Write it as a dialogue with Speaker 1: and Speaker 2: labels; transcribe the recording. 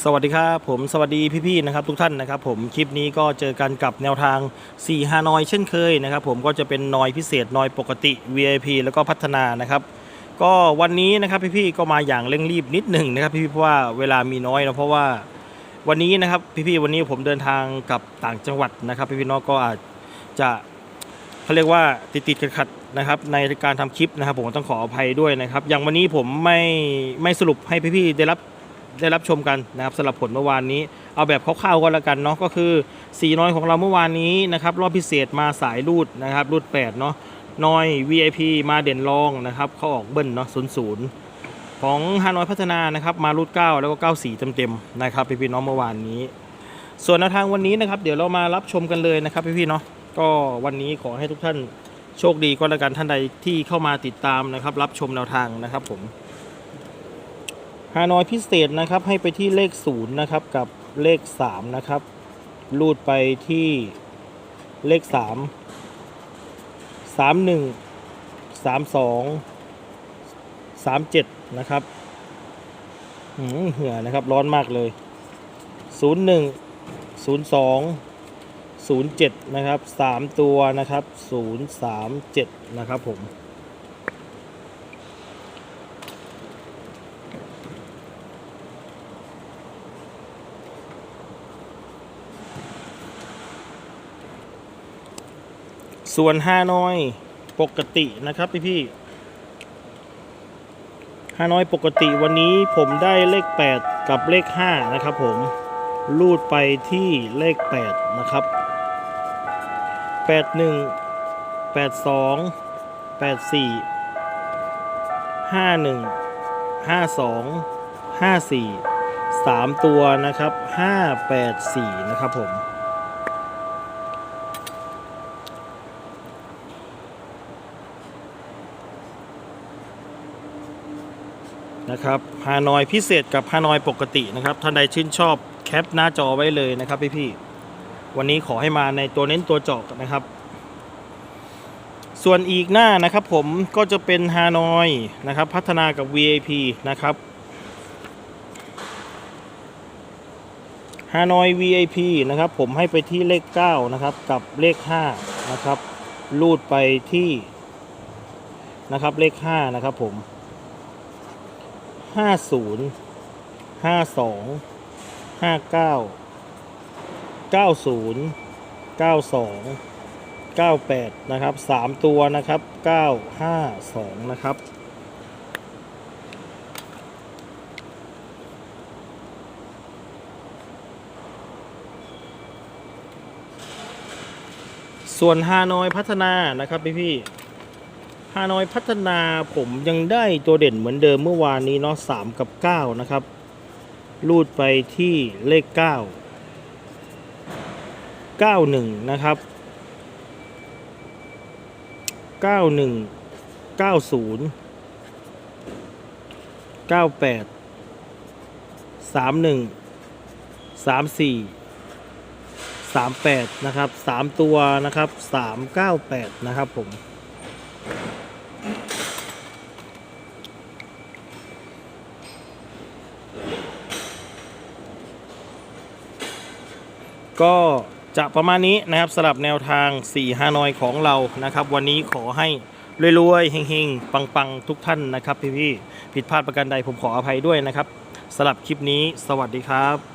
Speaker 1: สวัสดีครับผมสวัสดีพี่ๆนะครับทุกท่านนะครับผมคลิปนี้ก็เจอกันกับแนวทาง4ฮานอยเช่นเคยนะครับผมก็จะเป็นนอยพิเศษนอยปกติ VIP แล้วก็พัฒนานะครับก็วันนี้นะครับพี่ๆก็มาอย่างเร่งรีบนิดหนึ่งนะครับพี่ๆเพราะว่าเวลามีน้อยนะเพราะว่าวันนี้นะครับพี่ๆวันนี้ผมเดินทางกับต่างจังหวัดนะครับพี่ๆน้องก็อาจจะเขาเรียกว่าติดๆขัดๆนะครับในการทำคลิปนะครับผมต้องขออภัยด้วยนะครับอย่างวันนี้ผมไม่ไม่สรุปให้พี่ๆได้รับ ได้รับชมกันนะครับสำหรับผลเมื่อวานนี้ เอาแบบคร่าวๆก็แล้วกันเนาะก็คือสีน้อยของเราเมื่อวานนี้นะครับรอบพิเศษมาสายรูดนะครับรูด8เนาะน้อย VIP มาเด่นรองนะครับเขาออกเบิ้ลเนาะ0 0ของฮานอยพัฒนานะครับมารูด9แล้วก็94เต็มๆนะครับพี่ๆน้องเมื่อวานนี้ ส่วนแนวทางวันนี้นะครับ เดี๋ยวเรามารับชมกันเลยนะครับพี่ๆเนาะก็วันนี้ขอให้ทุกท่านโชคดีก็แล้วกันท่านใดที่เข้ามาติดตามนะครับ รับชมแนวทางนะครับผม ฮานอยพิเศษนะครับให้ไปที่เลขศูนย์นะครับกับเลขสามนะครับลูดไปที่เลขสามสามหนึ่งสามสองสามเจ็ดนะครับหืมเหือนะครับ ร้อนมากเลยศูนย์หนึ่งศูนย์สองศูนย์เจ็ดนะครับสามตัวนะครับศูนย์สามเจ็ดนะครับผม ส่วนฮานอยปกตินะครับพี่พี่ฮานอยปกติวันนี้ผมได้เลข 8 กับเลข 5 นะครับผมลูดไปที่เลข 8 นะครับ 81 82 84 51 52 54 3 ตัวนะครับ 584 นะครับผม นะครับฮานอยพิเศษกับฮานอยปกตินะครับท่านใดชื่นชอบแคปหน้าจอไว้เลยนะครับพี่พี่วันนี้ขอให้มาในตัวเน้นตัวเจาะนะครับ ส่วนอีกหน้านะครับผมก็จะเป็นฮานอยนะครับ พัฒนากับ VAP นะครับฮานอย VAP นะครับ ผมให้ไปที่เลข 9 นะครับ กับเลข 5 นะครับ ลูดไปที่นะครับเลข 5 นะครับผม ห้าศูนย์ห้าสองห้าเก้าเก้าศูนย์เก้าสองเก้าแปดนะครับสามตัวนะครับเก้าห้าสองนะครับส่วนฮานอยพัฒนานะครับพี่พี่ ฮานอยพัฒนาผมยังได้ตัวเด่นเหมือนเดิมเมื่อวานนี้เนาะสามกับเก้านะครับรูดไปที่เลขเก้าเก้าหนึ่งนะครับเก้าหนึ่งเก้าศูนย์เก้าแปดสามหนึ่งสามสี่สามแปดนะครับสามตัวนะครับสามเก้าแปดนะครับผม ก็จะประมาณนี้นะครับสำหรับแนวทาง4ฮานอยของเรานะครับ วันนี้ขอให้รวยๆเฮงๆ ปังๆ ทุกท่านนะครับพี่ๆผิดพลาดประการใดผมขออภัยด้วยนะครับสำหรับคลิปนี้สวัสดีครับ